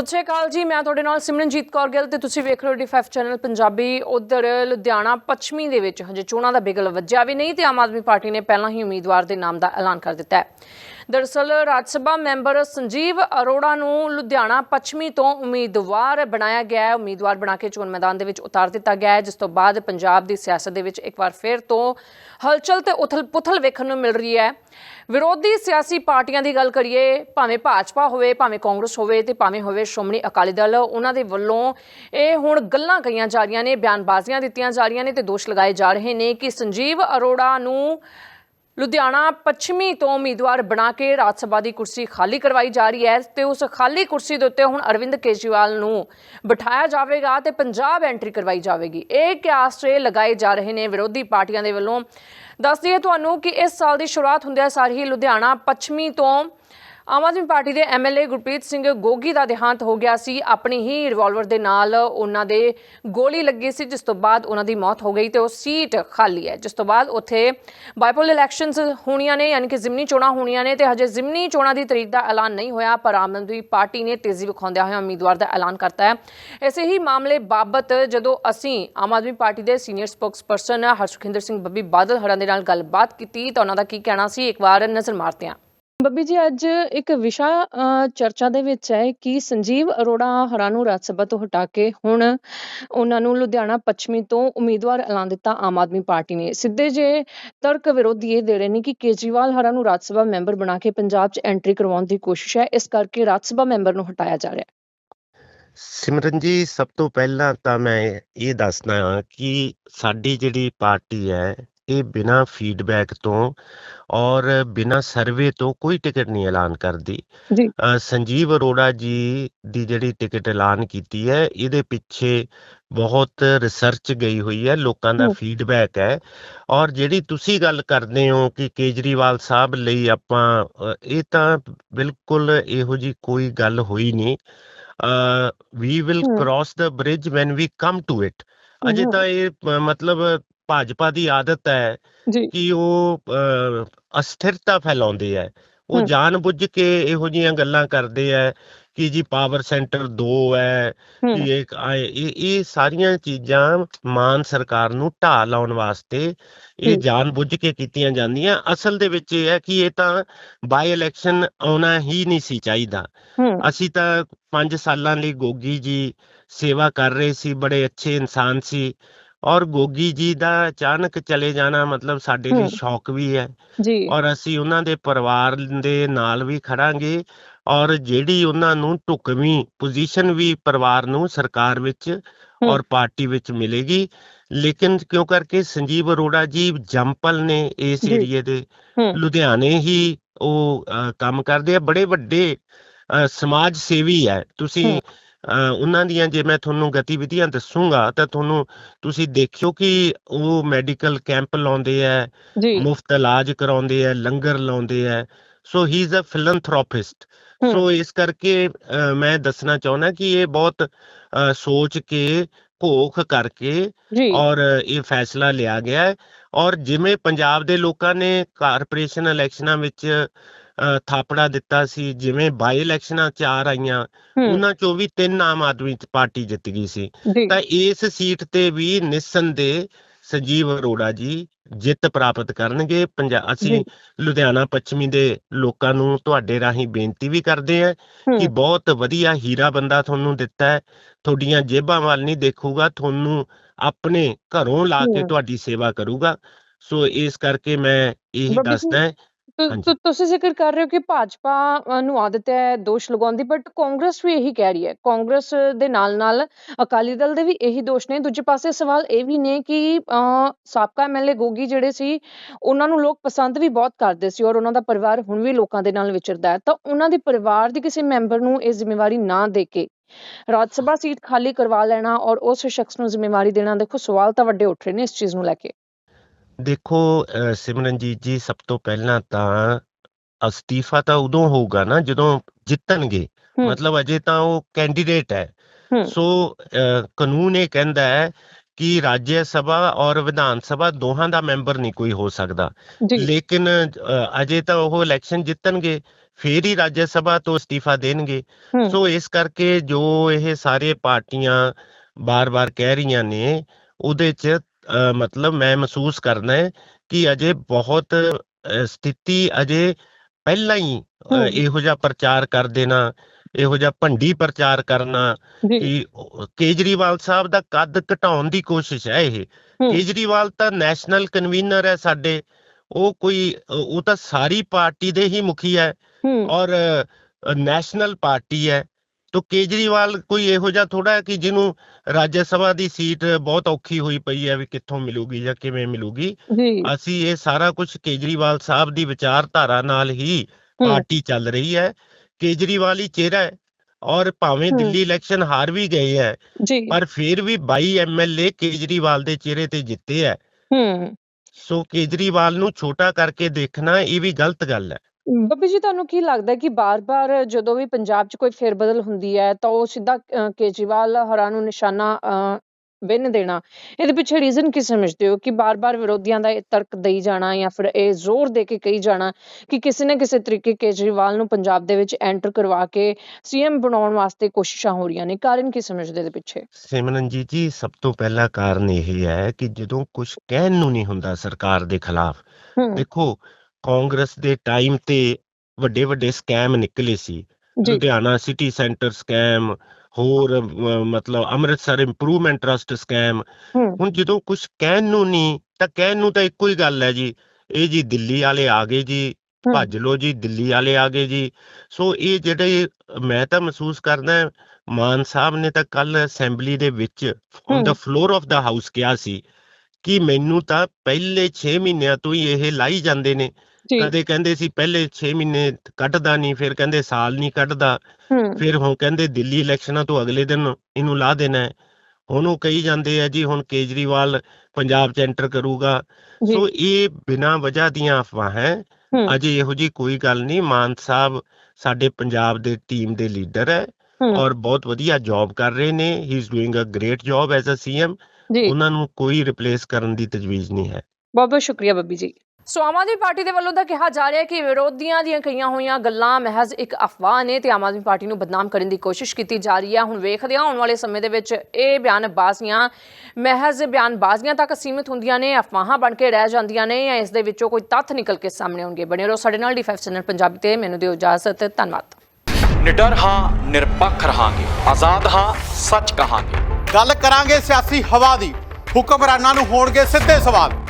ਸਤਿ ਸ਼੍ਰੀ ਅਕਾਲ ਜੀ, ਮੈਂ ਤੁਹਾਡੇ ਨਾਲ ਸਿਮਰਨਜੀਤ ਕੌਰ ਗਿੱਲ ਤੇ ਤੁਸੀਂ ਵੇਖ ਰਹੇ ਹੋ ਡੀ5 ਚੈਨਲ ਪੰਜਾਬੀ। ਉਧਰ ਲੁਧਿਆਣਾ ਪੱਛਮੀ ਦੇ ਵਿੱਚ ਹਜੇ ਚੋਣਾਂ ਦਾ ਬਿਗਲ ਵੱਜਿਆ ਵੀ ਨਹੀਂ ਤੇ ਆਮ ਆਦਮੀ ਪਾਰਟੀ ਨੇ ਪਹਿਲਾਂ ਹੀ ਉਮੀਦਵਾਰ ਦੇ ਨਾਮ ਦਾ ਐਲਾਨ ਕਰ ਦਿੱਤਾ ਹੈ। ਦਰਅਸਲ ਰਾਜ ਸਭਾ ਮੈਂਬਰ ਸੰਜੀਵ ਅਰੋੜਾ ਨੂੰ ਲੁਧਿਆਣਾ ਪੱਛਮੀ ਤੋਂ ਉਮੀਦਵਾਰ ਬਣਾਇਆ ਗਿਆ ਹੈ। ਉਮੀਦਵਾਰ ਬਣਾ ਕੇ ਚੋਣ ਮੈਦਾਨ ਦੇ ਵਿੱਚ ਉਤਾਰ ਦਿੱਤਾ ਗਿਆ ਹੈ, ਜਿਸ ਤੋਂ ਬਾਅਦ ਪੰਜਾਬ ਦੀ ਸਿਆਸਤ ਦੇ ਵਿੱਚ ਇੱਕ ਵਾਰ ਫਿਰ ਤੋਂ ਹਲਚਲ ਤੇ ਉਥਲ-ਪੁਥਲ ਵੇਖਣ ਨੂੰ ਮਿਲ ਰਹੀ ਹੈ। ਵਿਰੋਧੀ ਸਿਆਸੀ ਪਾਰਟੀਆਂ ਦੀ ਗੱਲ ਕਰੀਏ, ਭਾਵੇਂ ਭਾਜਪਾ ਹੋਵੇ, ਭਾਵੇਂ ਕਾਂਗਰਸ ਹੋਵੇ ਤੇ ਭਾਵੇਂ ਹੋਵੇ ਸ਼੍ਰੋਮਣੀ ਅਕਾਲੀ ਦਲ, ਉਹਨਾਂ ਦੇ ਵੱਲੋਂ ਇਹ ਹੁਣ ਗੱਲਾਂ ਕਹੀਆਂ ਜਾ ਰਹੀਆਂ ਨੇ, ਬਿਆਨਬਾਜ਼ੀਆਂ ਦਿੱਤੀਆਂ ਜਾ ਰਹੀਆਂ ਨੇ ਤੇ ਦੋਸ਼ ਲਗਾਏ ਜਾ ਰਹੇ ਨੇ ਕਿ ਸੰਜੀਵ ਅਰੋੜਾ ਨੂੰ ਲੁਧਿਆਣਾ ਪੱਛਮੀ ਤੋਂ ਉਮੀਦਵਾਰ ਬਣਾ ਕੇ ਰਾਜ ਸਭਾ ਦੀ ਕੁਰਸੀ ਖਾਲੀ ਕਰਵਾਈ ਜਾ ਰਹੀ ਹੈ ਤੇ ਉਸ ਖਾਲੀ ਕੁਰਸੀ ਦੇ ਉੱਤੇ ਹੁਣ ਅਰਵਿੰਦ ਕੇਜਰੀਵਾਲ ਨੂੰ ਬਿਠਾਇਆ ਜਾਵੇਗਾ ਤੇ ਪੰਜਾਬ ਐਂਟਰੀ ਕਰਵਾਈ ਜਾਵੇਗੀ। ਇਹ ਕਿਆਸਰੇ ਲਗਾਏ ਜਾ ਰਹੇ ਨੇ ਵਿਰੋਧੀ ਪਾਰਟੀਆਂ ਦੇ ਵੱਲੋਂ? ਦੱਸ ਦਈਏ ਤੁਹਾਨੂੰ ਕਿ ਇਸ ਸਾਲ ਦੀ ਸ਼ੁਰੂਆਤ ਹੁੰਦਿਆਂ ਸਾਰ ਹੀ ਲੁਧਿਆਣਾ ਪੱਛਮੀ ਤੋਂ ਆਮ ਆਦਮੀ ਪਾਰਟੀ ਦੇ ਐਮਐਲਏ ਗੁਰਪ੍ਰੀਤ ਸਿੰਘ ਗੋਗੀ ਦਾ ਦੇਹਾਂਤ ਹੋ ਗਿਆ ਸੀ। ਆਪਣੀ ਹੀ ਰਿਵਾਲਵਰ ਦੇ ਨਾਲ ਉਹਨਾਂ ਦੇ ਗੋਲੀ ਲੱਗੀ ਸੀ, ਜਿਸ ਤੋਂ ਬਾਅਦ ਉਹਨਾਂ ਦੀ ਮੌਤ ਹੋ ਗਈ ਤੇ ਉਹ ਸੀਟ ਖਾਲੀ ਹੈ। ਜਿਸ ਤੋਂ ਬਾਅਦ ਉੱਥੇ ਬਾਈਪੋਲ ਇਲੈਕਸ਼ਨਸ ਹੋਣੀਆਂ ਨੇ, ਯਾਨੀ ਕਿ ਜ਼ਿਮਨੀ ਚੋਣਾਂ ਹੋਣੀਆਂ ਨੇ ਤੇ ਹਜੇ ਜ਼ਿਮਨੀ ਚੋਣਾਂ ਦੀ ਤਰੀਕ ਦਾ ਐਲਾਨ ਨਹੀਂ ਹੋਇਆ। ਪਰ ਆਮ ਆਦਮੀ ਪਾਰਟੀ ਨੇ ਤੇਜ਼ੀ ਵਿਖਾਉਂਦਿਆਂ ਹੋਇਆ ਉਮੀਦਵਾਰ ਦਾ ਐਲਾਨ ਕਰਤਾ ਹੈ। ਇਸੇ ਹੀ ਮਾਮਲੇ ਬਾਬਤ ਜਦੋਂ ਅਸੀਂ ਆਮ ਆਦਮੀ ਪਾਰਟੀ ਦੇ ਸੀਨੀਅਰ ਸਪੋਕਸਪਰਸਨ ਹਰਸੁਖਿੰਦਰ ਸਿੰਘ ਬੱਬੀ ਬਾਦਲ ਹਰਾਂ ਦੇ ਨਾਲ ਗੱਲਬਾਤ ਕੀਤੀ ਤਾਂ ਉਹਨਾਂ ਦਾ ਕੀ ਕਹਿਣਾ ਸੀ? ਇੱਕ ਵਾਰ ਨਜ਼ਰ ਮਾਰਦੇ ਹਾਂ। ਬੱਬੀ ਜੀ, ਅੱਜ ਇੱਕ ਵਿਸ਼ਾ ਚਰਚਾ ਦੇ ਵਿੱਚ ਹੈ ਕਿ ਸੰਜੀਵ ਅਰੋੜਾ ਹਰਾਂ ਨੂੰ ਰਾਜ ਸਭਾ ਤੋਂ ਹਟਾ ਕੇ ਹੁਣ ਉਹਨਾਂ ਨੂੰ ਲੁਧਿਆਣਾ ਪੱਛਮੀ ਤੋਂ ਉਮੀਦਵਾਰ ਐਲਾਨ ਦਿੱਤਾ ਆਮ ਆਦਮੀ ਪਾਰਟੀ ਨੇ। ਸਿੱਧੇ ਜੇ ਤਰਕ ਵਿਰੋਧੀ ਇਹ ਦੇ ਰਹੇ ਨੇ ਕਿ ਕੇਜਰੀਵਾਲ ਹਰਾਂ ਨੂੰ ਰਾਜ ਸਭਾ ਮੈਂਬਰ ਬਣਾ ਕੇ ਪੰਜਾਬ 'ਚ ਐਂਟਰੀ ਕਰਵਾਉਣ ਦੀ ਕੋਸ਼ਿਸ਼ ਹੈ। ਇਸ ਕਰਕੇ ਰਾਜ ਸਭਾ ਮੈਂਬਰ ਨੂੰ ਹਟਾਇਆ ਜਾ ਰਿਹਾ ਸਿਮਰਨ ਜੀ, ਸਭ ਤੋਂ ਪਹਿਲਾਂ ਤਾਂ ਮੈਂ ਇਹ ਦੱਸਣਾ ਹਾਂ ਕਿ ਸਾਡੀ ਜਿਹੜੀ ਪਾਰਟੀ ਹੈ ਇਹ ਬਿਨਾਂ ਫੀਡਬੈਕ ਤੋਂ ਔਰ ਬਿਨਾਂ ਸਰਵੇ ਤੋਂ ਕੋਈ ਟਿਕਟ ਨਹੀਂ ਐਲਾਨ ਕਰਦੀ ਜੀ। ਸੰਜੀਵ ਅਰੋੜਾ ਜੀ ਦੀ ਜਿਹੜੀ ਟਿਕਟ ਐਲਾਨ ਕੀਤੀ ਹੈ ਇਹਦੇ ਪਿੱਛੇ ਬਹੁਤ ਰਿਸਰਚ ਗਈ ਹੋਈ ਹੈ ਲੋਕਾਂ ਦਾ। ਫੀਡਬੈਕ ਹੈ ਔਰ ਜਿਹੜੀ ਤੁਸੀਂ ਗੱਲ ਕਰਦੇ ਹੋ ਕਿ ਕੇਜਰੀਵਾਲ ਸਾਹਿਬ ਲਈ ਆਪਾਂ ਇਹ ਤਾਂ ਬਿਲਕੁਲ ਇਹੋ ਜੀ ਕੋਈ ਗੱਲ ਹੋਈ ਨਹੀਂ will hmm. cross the bridge when we come to it ਅਜੇ। ਤਾਂ ਇਹ ਮਤਲਬ ਭਾਜਪਾ ਦੀ ਆਦਤ ਹੈ ਕਿ ਉਹ ਅਸਥਿਰਤਾ ਫੈਲਾਉਂਦੇ ਹੈ। ਉਹ। ਜਾਣਬੁੱਝ ਕੇ ਇਹੋ ਜਿਹੀਆਂ ਗੱਲਾਂ ਕਰਦੇ ਹੈ ਕਿ ਜੀ ਪਾਵਰ ਸੈਂਟਰ 2 ਹੈ ਕਿ ਇੱਕ ਇਹ ਸਾਰੀਆਂ ਚੀਜ਼ਾਂ ਮਾਨ ਸਰਕਾਰ ਨੂੰ ਢਾਹ ਲਾਉਣ ਵਾਸਤੇ ਇਹ। ਜਾਣਬੁੱਝ ਕੇ ਕੀਤੀਆਂ ਜਾਂਦੀਆਂ। ਅਸਲ ਦੇ ਵਿੱਚ ਇਹ ਹੈ ਕਿ ਇਹ ਤਾਂ ਬਾਈ ਇਲੈਕਸ਼ਨ ਆਉਣਾ ਹੀ ਨਹੀਂ ਸੀ ਚਾਹੀਦਾ। ਅਸੀਂ ਤਾਂ 5 ਸਾਲਾਂ ਲਈ ਗੋਗੀ ਜੀ ਸੇਵਾ ਕਰ ਰਹੇ ਸੀ ਬੜੇ ਅੱਛੇ ਇਨਸਾਨ ਸੀ। ਔਰ ਗੋਗੀ ਜੀ ਦਾ ਅਚਾਨਕ ਚਲੇ ਜਾਣਾ ਮਤਲਬ ਸਾਡੇ ਲਈ। ਸ਼ੌਕ ਵੀ ਹੈ। ਜੀ। ਔਰ ਅਸੀਂ ਉਹਨਾਂ ਦੇ ਪਰਿਵਾਰ ਦੇ ਨਾਲ ਵੀ ਖੜਾਂਗੇ ਔਰ ਜਿਹੜੀ ਉਹਨਾਂ ਨੂੰ ਢੁਕਵੀਂ ਪੋਜੀਸ਼ਨ ਵੀ ਪਰਿਵਾਰ ਨੂੰ ਸਰਕਾਰ ਵਿੱਚ ਔਰ ਪਾਰਟੀ ਵਿੱਚ ਮਿਲੇਗੀ। ਲੇਕਿਨ ਕਿਉਂ ਕਰਕੇ ਸੰਜੀਵ ਅਰੋੜਾ ਜੀ ਜੰਪਲ ਨੇ ਇਸ। ਏਰੀਏ ਦੇ। ਲੁਧਿਆਣੇ ਹੀ ਉਹ ਕੰਮ ਕਰਦੇ ਆ। ਬੜੇ ਵੱਡੇ ਸਮਾਜ ਸੇਵੀ ਹੈ। ਤੁਸੀਂ ਉਹਨਾਂ ਦੀਆਂ ਜੇ ਮੈਂ ਤੁਹਾਨੂੰ ਗਤੀਵਿਧੀਆਂ ਦੱਸੂਗਾ ਤਾਂ ਤੁਹਾਨੂੰ ਤੁਸੀਂ ਦੇਖਿਓ ਕਿ ਉਹ ਮੈਡੀਕਲ ਕੈਂਪ ਲਾਉਂਦੇ ਆ ਮੁਫਤ ਇਲਾਜ ਕਰਾਉਂਦੇ ਆ ਲੰਗਰ ਲਾਉਂਦੇ ਆ। ਸੋ ਹੀ ਇਜ਼ ਅ ਫਿਲੈਂਥਰੋਪਿਸਟ। ਸੋ ਇਸ ਕਰਕੇ ਮੈਂ ਦੱਸਣਾ ਚਾਹੁੰਦਾ ਕਿ ਇਹ ਬਹੁਤ ਸੋਚ ਕੇ ਘੋਖ ਕਰਕੇ ਔਰ ਇਹ ਫੈਸਲਾ ਲਿਆ ਗਿਆ ਹੈ। ਔਰ ਜਿਵੇਂ ਪੰਜਾਬ ਦੇ ਲੋਕਾਂ ਨੇ ਕਾਰਪੋਰੇਸ਼ਨ ਇਲੈਕਸ਼ਨਾਂ ਵਿੱਚ ਥਾਪੜਾ ਦਿੱਤਾ ਸੀ ਜਿਵੇਂ ਬਾਈ ਇਲੈਕਸ਼ਨਾਂ ਚਾਰ ਆਈਆਂ ਉਹਨਾਂ ਚੋਂ ਵੀ ਤਿੰਨ ਆਮ ਆਦਮੀ ਪਾਰਟੀ ਜਿੱਤ ਗਈ ਸੀ। ਤਾਂ ਇਸ ਸੀਟ ਤੇ ਵੀ ਨਿਸੰਦੇਹ ਸੰਜੀਵ ਅਰੋੜਾ ਜੀ ਜਿੱਤ ਪ੍ਰਾਪਤ ਕਰਨਗੇ। ਅਸੀਂ। ਲੁਧਿਆਣਾ ਪੱਛਮੀ ਦੇ ਲੋਕਾਂ ਨੂੰ ਤੁਹਾਡੇ ਰਾਹੀਂ ਬੇਨਤੀ ਵੀ ਕਰਦੇ ਹਾਂ ਕਿ ਬਹੁਤ ਵਧੀਆ ਹੀਰਾ ਬੰਦਾ ਤੁਹਾਨੂੰ ਦਿੱਤਾ ਹੈ। ਤੁਹਾਡੀਆਂ ਜੇਬਾਂ ਵੱਲ ਨਹੀਂ ਦੇਖੂਗਾ ਤੁਹਾਨੂੰ ਆਪਣੇ ਘਰੋਂ ਲਾ ਕੇ। ਤੁਹਾਡੀ ਸੇਵਾ ਕਰੂਗਾ। ਸੋ ਇਸ ਕਰਕੇ ਮੈਂ ਇਹੀ ਦੱਸਦਾ ਹਾਂਜੀ। ਤੁ- ਤੁਸੀਂ ਜ਼ਿਕਰ ਕਰ ਰਹੇ ਹੋ ਕਿ ਭਾਜਪਾ ਅ, ਨੂੰ ਆਦਤ ਹੈ ਦੋਸ਼ ਲਗਾਉਣ ਦੀ ਬਟ ਕਾਂਗਰਸ ਵੀ ਇਹੀ ਕਹਿ ਰਹੀ ਹੈ। ਕਾਂਗਰਸ ਦੇ ਨਾਲ ਨਾਲ ਅਕਾਲੀ ਦਲ ਦੇ ਵੀ ਇਹੀ ਦੋਸ਼ ਨੇ। ਦੂਜੇ ਪਾਸੇ ਸਵਾਲ ਇਹ ਵੀ ਨੇ ਕਿ ਅ, ਸਾਬਕਾ ਐਮਐਲਏ ਗੋਗੀ ਜਿਹੜੇ ਸੀ ਉਹਨਾਂ ਨੂੰ ਲੋਕ ਪਸੰਦ ਵੀ ਬਹੁਤ ਕਰਦੇ ਸੀ ਔਰ ਉਹਨਾਂ ਦਾ ਪਰਿਵਾਰ ਹੁਣ ਵੀ ਲੋਕਾਂ ਦੇ ਨਾਲ ਵਿਚਰਦਾ ਹੈ। ਤਾਂ ਉਹਨਾਂ ਦੇ ਪਰਿਵਾਰ ਦੇ ਕਿਸੇ ਮੈਂਬਰ ਨੂੰ ਇਹ ਜ਼ਿੰਮੇਵਾਰੀ ਨਾ ਦੇ ਕੇ ਰਾਜ ਸਭਾ ਸੀਟ ਖਾਲੀ ਕਰਵਾ ਲੈਣਾ ਔਰ ਉਸ ਸ਼ਖਸ ਨੂੰ ਜ਼ਿੰਮੇਵਾਰੀ ਦੇਣਾ ਦੇਖੋ ਸਵਾਲ ਤਾਂ ਵੱਡੇ ਉੱਠ ਰਹੇ ਨੇ ਇਸ ਚੀਜ਼ ਨੂੰ ਲੈ ਕੇ। ਦੇਖੋ ਸਿਮਰਨਜੀਤ ਜੀ ਸਭ ਤੋਂ ਪਹਿਲਾਂ ਤਾਂ ਅਸਤੀਫਾ ਤਾਂ ਉਦੋਂ ਹੋਊਗਾ ਨਾ ਜਦੋਂ ਜਿੱਤਣਗੇ। ਮਤਲਬ ਅਜੇ ਤਾਂ ਉਹ ਕੈਂਡੀਡੇਟ ਹੈ। ਸੋ ਕਾਨੂੰਨ ਇਹ ਕਹਿੰਦਾ ਹੈ ਕਿ ਰਾਜ ਸਭਾ ਔਰ ਵਿਧਾਨ ਸਭਾ ਦੋਹਾਂ ਦਾ ਮੈਂਬਰ ਨਹੀਂ ਕੋਈ ਹੋ ਸਕਦਾ। ਜੀ। ਲੇਕਿਨ ਅ, ਅਜੇ ਤਾਂ ਉਹ ਇਲੈਕਸ਼ਨ ਜਿੱਤਣਗੇ ਫੇਰ ਹੀ ਰਾਜ ਸਭਾ ਤੋਂ ਅਸਤੀਫਾ ਦੇਣਗੇ। ਹੂੰ। ਸੋ ਇਸ ਕਰਕੇ ਜੋ ਇਹ ਸਾਰੇ ਪਾਰਟੀਆਂ ਬਾਰ-ਬਾਰ ਕਹਿ ਰਹੀਆਂ ਨੇ ਉਹਦੇ 'ਚ ਮਤਲਬ ਮੈਂ ਮਹਿਸੂਸ ਕਰਨਾ ਹੈ ਕਿ ਅਜੇ ਬਹੁਤ ਸਥਿਤੀ ਅਜੇ ਪਹਿਲਾਂ ਹੀ। ਇਹੋ ਜਿਹਾ ਪ੍ਰਚਾਰ ਕਰ ਦੇਣਾ ਇਹੋ ਜਿਹਾ ਭੰਡੀ ਪ੍ਰਚਾਰ ਕਰਨਾ ਕਿ ਕੇਜਰੀਵਾਲ ਸਾਹਿਬ ਦਾ ਕੱਦ ਘਟਾਉਣ ਦੀ ਕੋਸ਼ਿਸ਼ ਹੈ ਇਹ। ਕੇਜਰੀਵਾਲ ਤਾਂ ਨੈਸ਼ਨਲ ਕਨਵੀਨਰ ਹੈ ਸਾਡੇ। ਉਹ ਕੋਈ ਉਹ ਤਾਂ ਸਾਰੀ ਪਾਰਟੀ ਦੇ ਹੀ ਮੁਖੀ ਹੂੰ ਔਰ ਨੈਸ਼ਨਲ ਪਾਰਟੀ ਹੈ। ਤੋ ਕੇਜਰੀਵਾਲ ਕੋਈ ਇਹੋ ਜਿਹਾ ਥੋੜਾ ਹੈ ਕਿ ਜਿਹਨੂੰ ਰਾਜ ਸਭਾ ਦੀ ਸੀਟ ਬਹੁਤ ਔਖੀ ਹੋਈ ਪਈ ਹੈ ਵੀ ਕਿੱਥੋਂ ਮਿਲੂਗੀ ਜਾਂ ਕਿਵੇਂ ਮਿਲੂਗੀ? ਅਸੀਂ ਇਹ ਸਾਰਾ ਕੁਝ ਕੇਜਰੀਵਾਲ ਸਾਹਿਬ ਦੀ ਵਿਚਾਰਧਾਰਾ ਨਾਲ ਹੀ ਪਾਰਟੀ ਚੱਲ ਰਹੀ ਹੈ। ਕੇਜਰੀਵਾਲ ਹੀ ਚਿਹਰਾ ਹੈ ਔਰ ਭਾਵੇਂ। ਦਿੱਲੀ ਇਲੈਕਸ਼ਨ ਹਾਰ ਵੀ ਗਏ ਹੈ ਪਰ ਫਿਰ ਵੀ 22 ਐਮਐਲਏ ਕੇਜਰੀਵਾਲ ਦੇ ਚਿਹਰੇ ਤੇ ਜਿੱਤੇ ਹੈ। ਹੂੰ। ਸੋ ਕੇਜਰੀਵਾਲ ਨੂੰ ਛੋਟਾ ਕਰਕੇ ਦੇਖਣਾ ਇਹ ਵੀ ਗਲਤ ਗੱਲ ਹੈ। ਬੱਬੀ ਜੀ ਤੁਹਾਨੂੰ ਕੀ ਲੱਗਦਾ ਕਿ ਬਾਰ-ਬਾਰ ਜਦੋਂ ਵੀ ਪੰਜਾਬ 'ਚ ਕੋਈ ਫੇਰਬਦਲ ਹੁੰਦੀ ਹੈ ਤਾਂ ਉਹ ਸਿੱਧਾ ਅ, ਕੇਜਰੀਵਾਲ ਹਰਾਂ ਨੂੰ ਨਿਸ਼ਾਨਾ ਅ, ਬਿੰਨ ਦੇਣਾ? ਇਹਦੇ ਪਿੱਛੇ ਰੀਜ਼ਨ ਕੀ ਸਮਝਦੇ ਹੋ? ਕਿ ਬਾਰ-ਬਾਰ ਵਿਰੋਧੀਆਂ ਦਾ ਇਹ ਤਰਕ ਦੇਈ ਜਾਣਾ ਜਾਂ ਫਿਰ ਇਹ ਜ਼ੋਰ ਦੇ ਕੇ ਕਹੀ ਜਾਣਾ ਕਿ ਕਿਸੇ ਨਾ ਕਿਸੇ ਤਰੀਕੇ ਕੇਜਰੀਵਾਲ ਨੂੰ ਪੰਜਾਬ ਦੇ ਵਿੱਚ ਐਂਟਰ ਕਰਵਾ ਕੇ ਸੀਐਮ ਬਣਾਉਣ ਵਾਸਤੇ ਕੋਸ਼ਿਸ਼ਾਂ ਹੋ ਰਹੀਆਂ ਨੇ? ਕਾਰਨ ਕੀ ਸਮਝਦੇ ਇਹਦੇ ਪਿੱਛੇ? ਸਿਮਰਨਜੀਤ ਜੀ ਸਭ ਤੋਂ ਪਹਿਲਾ ਕਾਰਨ ਇਹ ਹੈ ਕਿ ਜਦੋਂ ਕੁਝ ਕਹਿਣ ਨੂੰ ਨਹੀਂ ਹੁੰਦਾ ਸਰਕਾਰ ਦੇ ਖਿਲਾਫ ਹੂੰ। ਦੇਖੋ ਕਾਂਗਰਸ ਦੇ ਟਾਈਮ ਤੇ ਵੱਡੇ ਵੱਡੇ ਸਕੈਮ ਨਿਕਲੇ ਸੀ। ਲੁਧਿਆਣਾ ਸਿਟੀ ਸੈਂਟਰ ਸਕੈਮ ਹੋਰ ਮਤਲਬ ਅੰਮ੍ਰਿਤਸਰ ਇੰਪਰੂਵਮੈਂਟ ਟਰਸਟ ਸਕੈਮ ਹੁਣ ਜਦੋਂ ਕੁਝ ਕਹਿਣ ਨੂੰ ਨਹੀਂ ਤਾਂ ਕਹਿਣ ਨੂੰ ਤਾਂ ਇੱਕੋ ਹੀ ਗੱਲ ਹੈ ਜੀ। ਇਹ ਜੀ ਦਿੱਲੀ ਵਾਲੇ ਆ ਗਏ ਜੀ। ਭੱਜ ਲੋ ਜੀ ਦਿੱਲੀ ਵਾਲੇ ਆ ਗਏ ਜੀ। ਸੋ ਇਹ ਜਿਹੜੇ ਮੈਂ ਤਾਂ ਮਹਿਸੂਸ ਕਰਦਾ ਮਾਨ ਸਾਹਿਬ ਨੇ ਤਾਂ ਕੱਲ ਅਸੈਂਬਲੀ ਦੇ ਵਿੱਚ on the. Floor of the house ਕਿਹਾ ਸੀ ਕਿ ਮੈਨੂੰ ਤਾਂ ਪਹਿਲੇ 6 ਮਹੀਨਿਆਂ ਤੋਂ ਹੀ ਇਹ ਲਾਈ ਜਾਂਦੇ ਨੇ। ਕਦੇ ਕਹਿੰਦੇ ਸੀ ਪਹਿਲੇ 6 ਮਹੀਨੇ ਕੱਢਦਾ ਨਹੀਂ ਫਿਰ ਕਹਿੰਦੇ ਸਾਲ ਨਹੀਂ ਕੱਢਦਾ। ਫਿਰ ਹੁਣ ਕਹਿੰਦੇ ਦਿੱਲੀ ਇਲੈਕਸ਼ਨਾਂ ਤੋਂ ਅਗਲੇ ਦਿਨ ਇਹਨੂੰ ਲਾ ਦੇਣਾ ਹੈ। ਹੁਣ ਉਹ ਕਹੀ ਜਾਂਦੇ ਆ ਜੀ ਹੁਣ ਕੇਜਰੀਵਾਲ ਪੰਜਾਬ ਚ ਐਂਟਰ ਕਰੂਗਾ ਸੋ ਇਹ ਬਿਨਾਂ ਵਜ੍ਹਾ ਦੀਆਂ ਅਫਵਾਹਾਂ ਅਜੇ ਇਹੋ ਜੀ ਕੋਈ ਗੱਲ ਨਹੀਂ। ਮਾਨ ਸਾਹਿਬ ਸਾਡੇ ਪੰਜਾਬ ਦੇ ਟੀਮ ਦੇ ਲੀਡਰ ਹੈ ਔਰ ਬਹੁਤ ਵਧੀਆ ਜੌਬ ਕਰ ਰਹੇ ਨੇ। He is doing a great job as a CM ਉਹਨਾਂ ਨੂੰ ਕੋਈ ਰਿਪਲੇਸ ਕਰਨ ਦੀ ਤਜਵੀਜ਼ ਨਹੀਂ ਹੈ। ਬਹੁਤ ਬਹੁਤ ਸ਼ੁਕਰੀਆ ਬੱਬੀ ਜੀ। ਸੋ ਆਮ ਆਦਮੀ ਪਾਰਟੀ ਦੇ ਵੱਲੋਂ ਤਾਂ ਕਿਹਾ ਜਾ ਰਿਹਾ ਹੈ ਕਿ ਵਿਰੋਧੀਆਂ ਦੀਆਂ ਕਈਆਂ ਹੋਈਆਂ ਗੱਲਾਂ ਮਹਿਜ਼ ਇੱਕ ਅਫਵਾਹ ਨੇ ਤੇ ਆਮ ਆਦਮੀ ਪਾਰਟੀ ਨੂੰ ਬਦਨਾਮ ਕਰਨ ਦੀ ਕੋਸ਼ਿਸ਼ ਕੀਤੀ ਜਾ ਰਹੀ ਹੈ। ਹੁਣ ਵੇਖਦੇ ਹਾਂ ਆਉਣ ਵਾਲੇ ਸਮੇਂ ਦੇ ਵਿੱਚ ਇਹ ਬਿਆਨਬਾਜ਼ੀਆਂ ਮਹਿਜ਼ ਬਿਆਨਬਾਜ਼ੀਆਂ ਤੱਕ ਸੀਮਿਤ ਹੁੰਦੀਆਂ ਨੇ ਅਫਵਾਹਾਂ ਬਣ ਕੇ ਰਹਿ ਜਾਂਦੀਆਂ ਨੇ ਜਾਂ ਇਸ ਦੇ ਵਿੱਚੋਂ ਕੋਈ ਤੱਥ ਨਿਕਲ ਕੇ ਸਾਹਮਣੇ ਆਉਣਗੇ। ਬਣੇ ਰਹੋ ਸਾਡੇ ਨਾਲ ਡੀ5 ਚੈਨਲ ਪੰਜਾਬੀ ਤੇ। ਮੈਨੂੰ ਦਿਓ ਇਜਾਜ਼ਤ। ਧੰਨਵਾਦ। ਨਿਡਰ ਹਾਂ ਨਿਰਪੱਖ ਰਹਾਂਗੇ। ਆਜ਼ਾਦ ਹਾਂ ਸੱਚ ਕਹਾਂਗੇ। ਗੱਲ ਕਰਾਂਗੇ ਸਿਆਸੀ ਹਵਾ ਦੀ। ਹੁਕਮਰਾਨਾਂ ਨੂੰ ਹੋਣਗੇ ਸਿੱਧੇ ਸਵਾਲ।